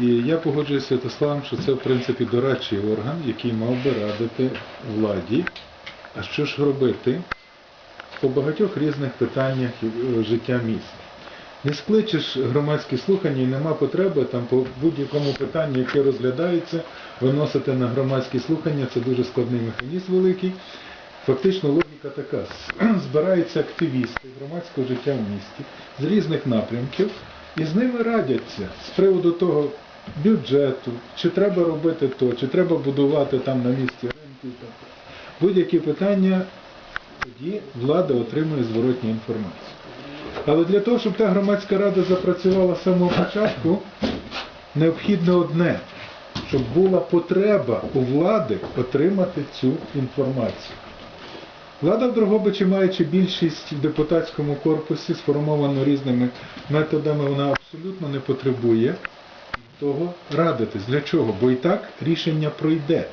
І я погоджуюся з Святославом, що це в принципі дорадчий орган, який мав би радити владі, а що ж робити по багатьох різних питаннях е, життя міста. Не скличеш громадські слухання і нема потреби там по будь-якому питанню, яке розглядається, виносити на громадські слухання, це дуже складний механізм великий. Фактично логіка така. Збираються активісти громадського життя в місті з різних напрямків і з ними радяться з приводу того бюджету, чи треба робити то, чи треба будувати там на місці ринки. Будь-які питання, тоді влада отримує зворотню інформацію. Але для того, щоб та громадська рада запрацювала з самого початку, необхідно одне, щоб була потреба у влади отримати цю інформацію. Влада в Дрогобичі, маючи більшість в депутатському корпусі, сформовану різними методами, вона абсолютно не потребує того радитись. Для чого? Бо і так рішення пройде.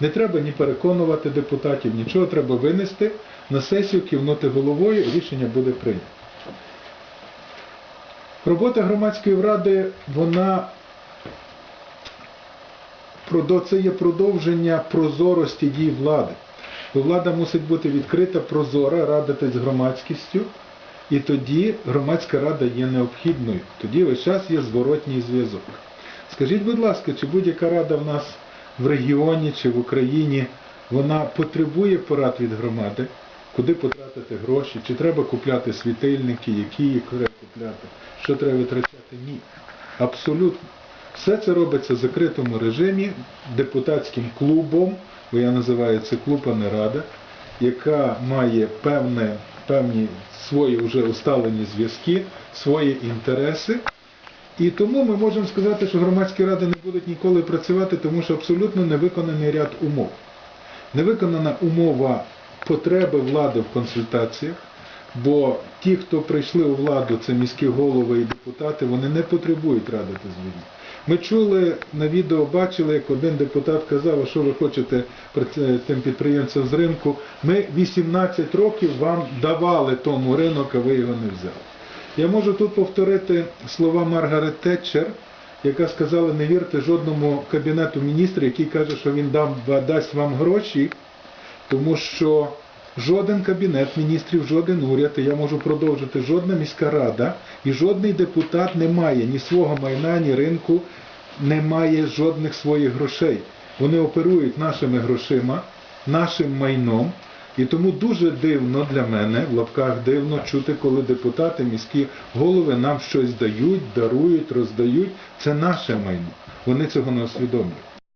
Не треба ні переконувати депутатів, нічого треба винести на сесію, кивнути головою, рішення буде прийнято. Робота громадської ради, вона це є продовження прозорості дій влади. Бо влада мусить бути відкрита, прозора, радитись громадськістю, і тоді громадська рада є необхідною. Тоді весь час є зворотній зв'язок. Скажіть, будь ласка, чи будь-яка рада в нас в регіоні чи в Україні, вона потребує порад від громади, куди потратити гроші, чи треба купляти світильники, які їх треба купляти, що треба витрачати? Ні. Абсолютно. Все це робиться в закритому режимі, депутатським клубом, бо я називаю це клуб, а не рада, яка має певне, певні свої вже усталені зв'язки, свої інтереси. І тому ми можемо сказати, що громадські ради не будуть ніколи працювати, тому що абсолютно не виконаний ряд умов. Не виконана умова потреби влади в консультаціях, бо ті, хто прийшли у владу, це міські голови і депутати, вони не потребують радити з людьми. Ми чули на відео, бачили, як один депутат казав, що ви хочете тим підприємцям з ринку. Ми 18 років вам давали тому ринок, а ви його не взяли. Я можу тут повторити слова Маргарет Тетчер, яка сказала, не вірте жодному кабінету міністрів, який каже, що він дам, дасть вам гроші, тому що жоден кабінет міністрів, жоден уряд, і я можу продовжити, жодна міська рада і жодний депутат не має ні свого майна, ні ринку, не має жодних своїх грошей. Вони оперують нашими грошима, нашим майном. І тому дуже дивно для мене, в лапках дивно чути, коли депутати, міські голови нам щось дають, дарують, роздають. Це наше майно. Вони цього не усвідомлюють.